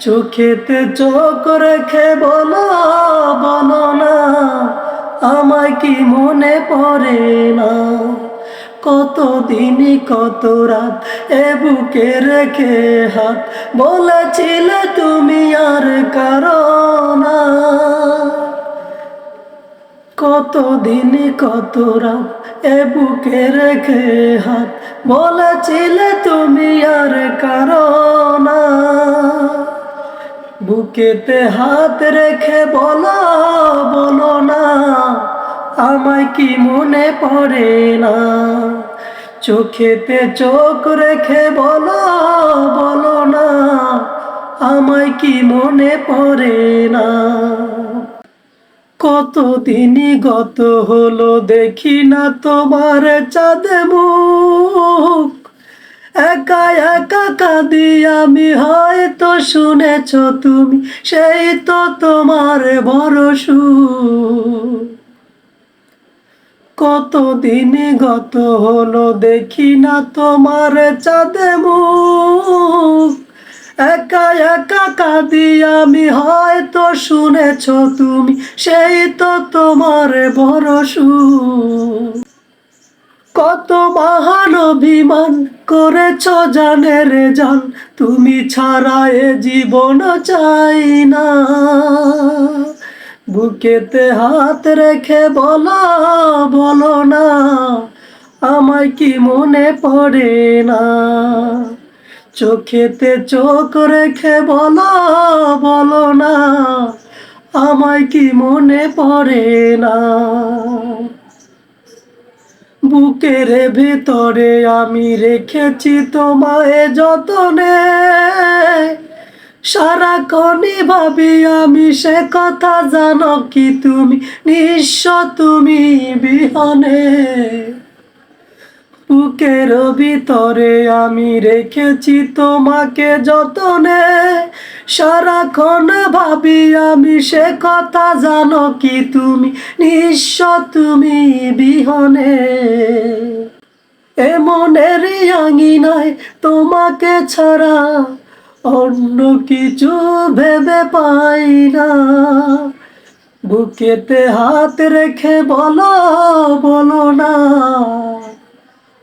চোখেতে চোখ রেখে বলো বলো না, আমায় কি মনে পড়ে না? কত দিনই কত রাত এ বুকে রেখে হাত বলেছিলে তুমি আর কারও না কত দিন কত রাত এ বুকে রেখে হাত বলেছিলে তুমি আর কারও না বুকেতে হাত রেখে বলো বলো না, আমায় কি মনে পড়ে না? চোখেতে চোখ রেখে বলো বলো না, আমায় কি মনে পড়ে না? কত দিনই গত হলো দেখি না তোমার চাঁদ মুখ। একা একা কাঁদি আমি, হয়তো শুনেছ তুমি, সেই তো তোমার ভরসু। কত দিন গত হলো দেখি না তোমার চাঁদে মুখ। একা একা কাঁদি আমি, হয়তো শুনেছ তুমি, সেই তো তোমার ভরসু। কত মহান অভিমান করেছ জানে রে জান, তুমি ছাড়া এ জীবন চাই না। বুকেতে হাত রেখে বলো বলো না, আমায় কি মনে পড়ে না? চোখেতে চোখ রেখে বলো বলো না, আমায় কি মনে পড়ে না? বুকের ভিতরে আমি রেখেছি তোমায় যতনে। সারাক্ষণই ভাবি আমি সে কথা জানো কি তুমি, নিঃস্ব তুমি বিহনে। বুকের ভিতরে আমি রেখেছি তোমাকে যতনে। সারাক্ষণ ভাবি আমি সে কথা জানো কি তুমি? নিঃস্ব তুমি বিহনে। এমনের আঙিনায় তোমাকে ছাড়া অন্য কিছু ভেবে পাই না। বুকেতে হাত রেখে বলো বলো না।